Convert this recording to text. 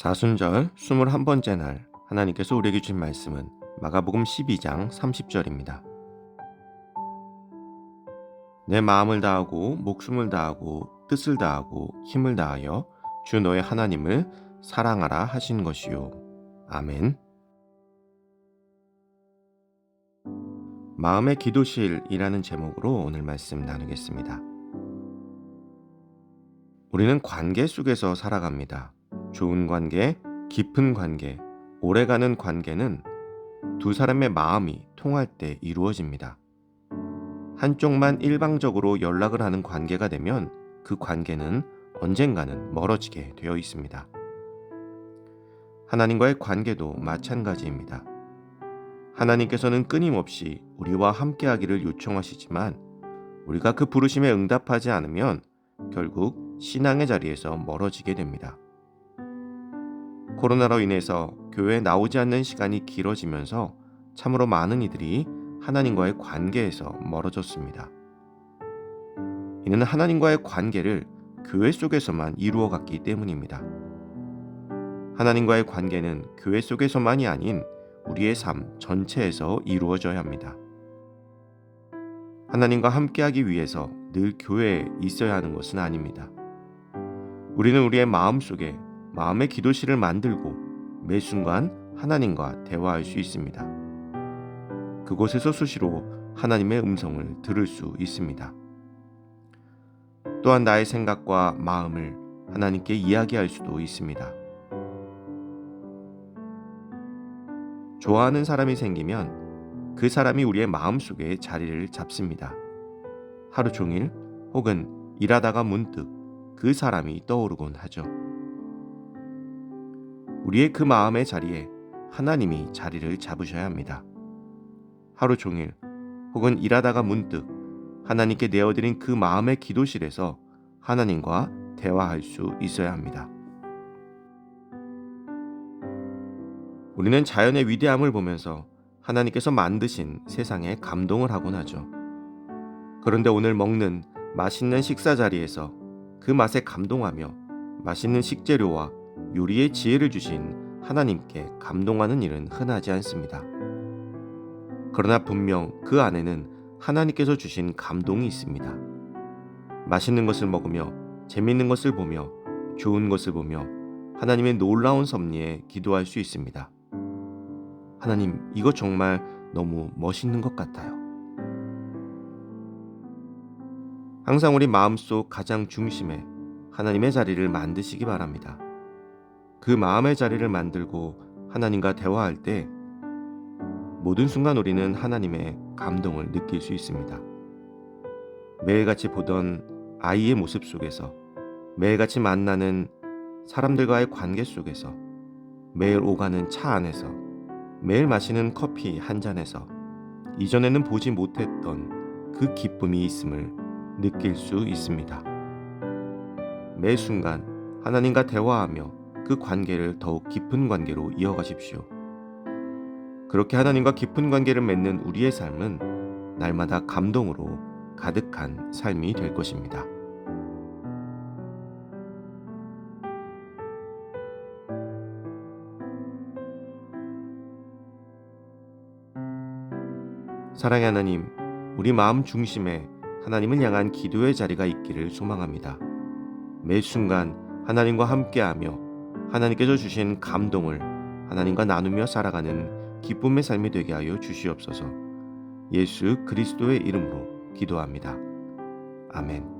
사순절 21번째 날 하나님께서 우리에게 주신 말씀은 마가복음 12장 30절입니다. 내 마음을 다하고 목숨을 다하고 뜻을 다하고 힘을 다하여 주 너의 하나님을 사랑하라 하신 것이요. 아멘. 마음의 기도실이라는 제목으로 오늘 말씀 나누겠습니다. 우리는 관계 속에서 살아갑니다. 좋은 관계, 깊은 관계, 오래가는 관계는 두 사람의 마음이 통할 때 이루어집니다. 한쪽만 일방적으로 연락을 하는 관계가 되면 그 관계는 언젠가는 멀어지게 되어 있습니다. 하나님과의 관계도 마찬가지입니다. 하나님께서는 끊임없이 우리와 함께하기를 요청하시지만 우리가 그 부르심에 응답하지 않으면 결국 신앙의 자리에서 멀어지게 됩니다. 코로나로 인해서 교회에 나오지 않는 시간이 길어지면서 참으로 많은 이들이 하나님과의 관계에서 멀어졌습니다. 이는 하나님과의 관계를 교회 속에서만 이루어갔기 때문입니다. 하나님과의 관계는 교회 속에서만이 아닌 우리의 삶 전체에서 이루어져야 합니다. 하나님과 함께하기 위해서 늘 교회에 있어야 하는 것은 아닙니다. 우리는 우리의 마음 속에 마음의 기도실을 만들고 매 순간 하나님과 대화할 수 있습니다. 그곳에서 수시로 하나님의 음성을 들을 수 있습니다. 또한 나의 생각과 마음을 하나님께 이야기할 수도 있습니다. 좋아하는 사람이 생기면 그 사람이 우리의 마음 속에 자리를 잡습니다. 하루 종일 혹은 일하다가 문득 그 사람이 떠오르곤 하죠. 우리의 그 마음의 자리에 하나님이 자리를 잡으셔야 합니다. 하루 종일 혹은 일하다가 문득 하나님께 내어드린 그 마음의 기도실에서 하나님과 대화할 수 있어야 합니다. 우리는 자연의 위대함을 보면서 하나님께서 만드신 세상에 감동을 하곤 하죠. 그런데 오늘 먹는 맛있는 식사 자리에서 그 맛에 감동하며 맛있는 식재료와 요리의 지혜를 주신 하나님께 감동하는 일은 흔하지 않습니다. 그러나 분명 그 안에는 하나님께서 주신 감동이 있습니다. 맛있는 것을 먹으며 재밌는 것을 보며 좋은 것을 보며 하나님의 놀라운 섭리에 기도할 수 있습니다. 하나님, 이거 정말 너무 멋있는 것 같아요. 항상 우리 마음속 가장 중심에 하나님의 자리를 만드시기 바랍니다. 그 마음의 자리를 만들고 하나님과 대화할 때 모든 순간 우리는 하나님의 감동을 느낄 수 있습니다. 매일같이 보던 아이의 모습 속에서 매일같이 만나는 사람들과의 관계 속에서 매일 오가는 차 안에서 매일 마시는 커피 한 잔에서 이전에는 보지 못했던 그 기쁨이 있음을 느낄 수 있습니다. 매 순간 하나님과 대화하며 그 관계를 더욱 깊은 관계로 이어가십시오. 그렇게 하나님과 깊은 관계를 맺는 우리의 삶은 날마다 감동으로 가득한 삶이 될 것입니다. 사랑의 하나님, 우리 마음 중심에 하나님을 향한 기도의 자리가 있기를 소망합니다. 매 순간 하나님과 함께하며 하나님께서 주신 감동을 하나님과 나누며 살아가는 기쁨의 삶이 되게 하여 주시옵소서. 예수 그리스도의 이름으로 기도합니다. 아멘.